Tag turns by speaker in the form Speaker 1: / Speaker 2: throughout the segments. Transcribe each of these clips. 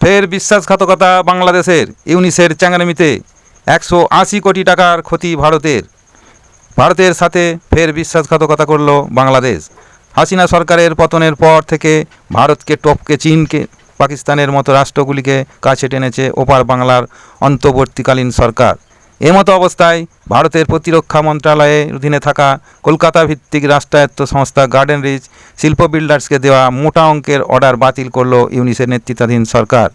Speaker 1: ফের বিশ্বাসঘাতকতা বাংলাদেশের, ইউনিসের চ্যাংরামিতে। একশো আশি কোটি টাকার ক্ষতি ভারতের। ভারতের সাথে ফের বিশ্বাসঘাতকতা করল বাংলাদেশ। হাসিনা সরকারের পতনের পর থেকে ভারতকে টপকে চীনকে, পাকিস্তানের মতো রাষ্ট্রগুলিকে কাছে টেনেছে ওপার বাংলার অন্তর্বর্তীকালীন সরকার। এমতো অবস্থায় ভারতের প্রতিরক্ষা মন্ত্রণালয়ের অধীনে থাকা কলকাতা ভিত্তিক রাষ্ট্রায়ত্ত সংস্থা গার্ডেন রিচ শিল্প বিল্ডার্সকে দেওয়া মোটা অঙ্কের অর্ডার বাতিল করল ইউনিসের নেতৃত্বাধীন সরকার।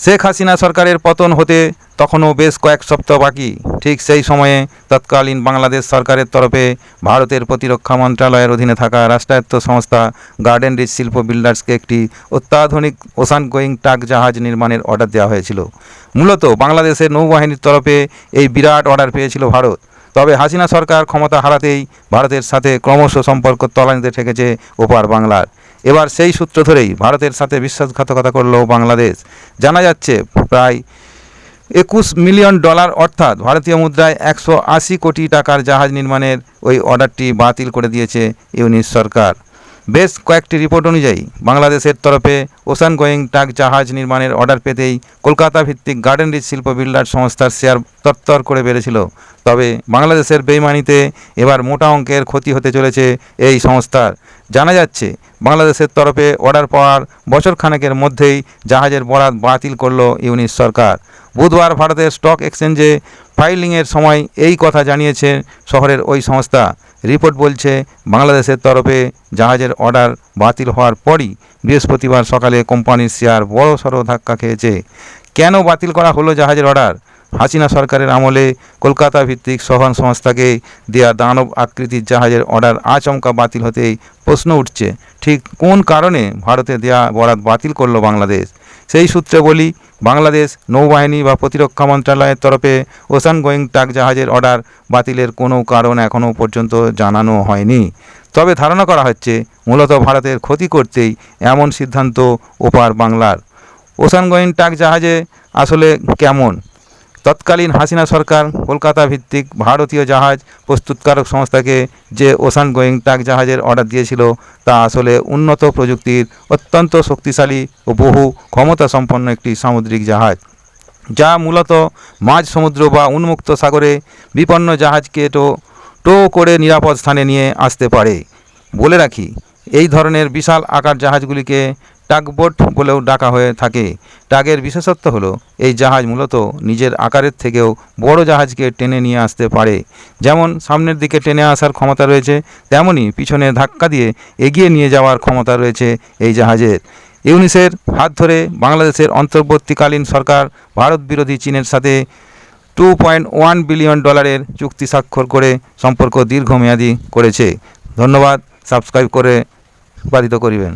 Speaker 1: শেখ হাসিনা সরকারের পতন হতে তখনও বেশ কয়েক সপ্তাহ বাকি। ঠিক সেই সময়ে তৎকালীন বাংলাদেশ সরকারের তরফে ভারতের প্রতিরক্ষা মন্ত্রণালয়ের অধীনে থাকা রাষ্ট্রায়ত্ত সংস্থা গার্ডেন রিচ শিল্প বিল্ডার্সকে একটি অত্যাধুনিক ওসান গোয়িং টাক জাহাজ নির্মাণের অর্ডার দেওয়া হয়েছিল। মূলত বাংলাদেশের নৌবাহিনীর তরফে এই বিরাট অর্ডার পেয়েছিল ভারত। তবে হাসিনা সরকার ক্ষমতা হারাতেই ভারতের সাথে ক্রমশ সম্পর্ক তলানিতে ঠেকেছে ওপার বাংলার। এবার সেই সূত্র ধরেই ভারতের সাথে বিশ্বাসঘাতকতা করল বাংলাদেশ। জানা যাচ্ছে প্রায় একুশ মিলিয়ন ডলার অর্থাৎ ভারতীয় মুদ্রায় একশো আশি কোটি টাকার জাহাজ নির্মাণের ওই অর্ডারটি বাতিল করে দিয়েছে ইউনিস সরকার। বেশ কয়েকটি রিপোর্ট অনুযায়ী, বাংলাদেশের তরফে ওসান গোয়িং টাক জাহাজ নির্মাণের অর্ডার পেতেই কলকাতা ভিত্তিক গার্ডেন রিচ শিল্প বিল্ডার সংস্থার শেয়ার তরতর করে বেড়েছিল। তবে বাংলাদেশের বেইমানিতে এবার মোটা অঙ্কের ক্ষতি হতে চলেছে এই সংস্থার। জানা যাচ্ছে, বাংলাদেশের তরফে অর্ডার পাওয়ার বছর খানেকের মধ্যেই জাহাজের বরাত বাতিল করল ইউনিস সরকার। বুধবার ভারতের স্টক এক্সচেঞ্জে ফাইলিংয়ের সময় এই কথা জানিয়েছে শহরের ওই সংস্থা। রিপোর্ট বলছে, বাংলাদেশের তরফে জাহাজের অর্ডার বাতিল হওয়ার পরই বৃহস্পতিবার সকালে কোম্পানির শেয়ার বড় সড়ো ধাক্কা খেয়েছে। কেন বাতিল করা হলো জাহাজের অর্ডার? হাসিনা সরকারের আমলে কলকাতা ভিত্তিক সহন সংস্থাকে দেয়া দানব আকৃতির জাহাজের অর্ডার আচমকা বাতিল হতেই প্রশ্ন উঠছে। ঠিক কোন কারণে ভারতে দেয়া বরাত বাতিল করল বাংলাদেশ? সেই সূত্রে বলি, বাংলাদেশ নৌবাহিনী বা প্রতিরক্ষা মন্ত্রণালয়ের তরফে ওশান গোয়িং টাক জাহাজের অর্ডার বাতিলের কোনো কারণ এখনও পর্যন্ত জানানো হয়নি। তবে ধারণা করা হচ্ছে, মূলত ভারতের ক্ষতি করতেই এমন সিদ্ধান্ত ওপার বাংলার। ওশান গোয়িং টাক জাহাজে আসলে কেমন? তৎকালীন হাসিনা সরকার, কলকাতা ভিত্তিক ভারতীয় জাহাজ প্রস্তুতকারক সংস্থাকে যে ওসান গোয়িং টাক জাহাজের অর্ডার দিয়েছিল, তা আসলে উন্নত প্রযুক্তির অত্যন্ত শক্তিশালী ও বহু ক্ষমতা সম্পন্ন একটি সামুদ্রিক জাহাজ, যা মূলত মাঝ সমুদ্র বা উন্মুক্ত সাগরে বিপন্ন জাহাজকে টো টো করে নিরাপদ স্থানে নিয়ে আসতে পারে। বলে রাখি, এই ধরনের বিশাল আকার জাহাজগুলিকে টাগবোট বলেও ডাকা হয়ে থাকে। টাগের বিশেষত্ব হলো, এই জাহাজ মূলত নিজের আকারের থেকেও বড় জাহাজকে টেনে নিয়ে আসতে পারে। যেমন সামনের দিকে টেনে আসার ক্ষমতা রয়েছে তেমনই পিছনে ধাক্কা দিয়ে এগিয়ে নিয়ে যাওয়ার ক্ষমতা রয়েছে এই জাহাজের। ইউনিসের হাত ধরে বাংলাদেশের অন্তর্বর্তীকালীন সরকার ভারত বিরোধী চীনের সাথে টু পয়েন্ট ওয়ান বিলিয়ন ডলারের চুক্তি স্বাক্ষর করে সম্পর্ক দীর্ঘমেয়াদী করেছে। ধন্যবাদ, সাবস্ক্রাইব করে উৎপাদিত করিবেন।